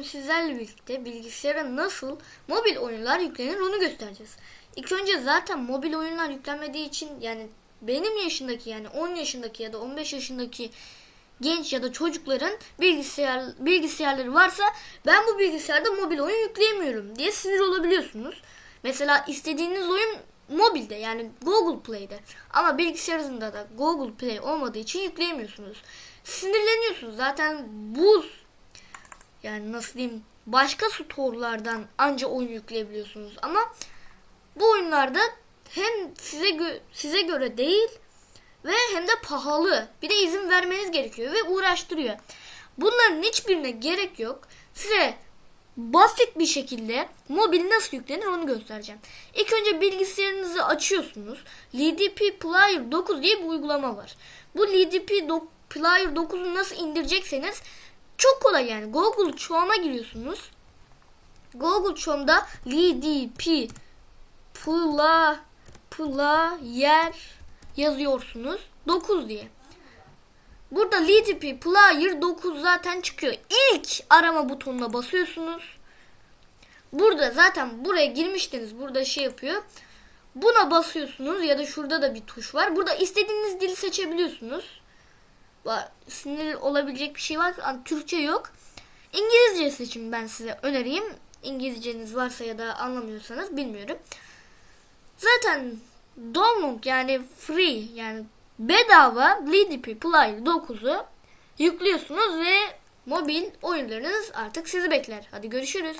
bugün sizlerle birlikte bilgisayara nasıl mobil oyunlar yüklenir onu göstereceğiz. İlk önce zaten mobil oyunlar yüklenmediği için yani benim yaşındaki yani 10 yaşındaki ya da 15 yaşındaki genç ya da çocukların bilgisayar bilgisayarları varsa ben bu bilgisayarda mobil oyun yükleyemiyorum diye sinir olabiliyorsunuz. Mesela istediğiniz oyun mobilde yani Google Play'de ama bilgisayarınızda da Google Play olmadığı için yükleyemiyorsunuz. Sinirleniyorsunuz. Zaten buz yani nasıl diyeyim başka store'lardan anca oyun yükleyebiliyorsunuz ama bu oyunlarda hem size gö- size göre değil ve hem de pahalı. Bir de izin vermeniz gerekiyor ve uğraştırıyor. Bunların hiçbirine gerek yok. Size basit bir şekilde mobil nasıl yüklenir onu göstereceğim. İlk önce bilgisayarınızı açıyorsunuz. LDP Player 9 diye bir uygulama var. Bu LDP Player 9'u nasıl indirecekseniz çok kolay yani. Google Chrome'a giriyorsunuz. Google Chrome'da LDP Pula Player yazıyorsunuz. 9 diye. Burada LDP Player 9 zaten çıkıyor. İlk arama butonuna basıyorsunuz. Burada zaten buraya girmiştiniz. Burada şey yapıyor. Buna basıyorsunuz ya da şurada da bir tuş var. Burada istediğiniz dili seçebiliyorsunuz. Ba- Sinir olabilecek bir şey var. ama Türkçe yok. İngilizce seçin ben size önereyim. İngilizceniz varsa ya da anlamıyorsanız bilmiyorum. Zaten download yani free yani bedava LDP Player 9'u yüklüyorsunuz ve mobil oyunlarınız artık sizi bekler. Hadi görüşürüz.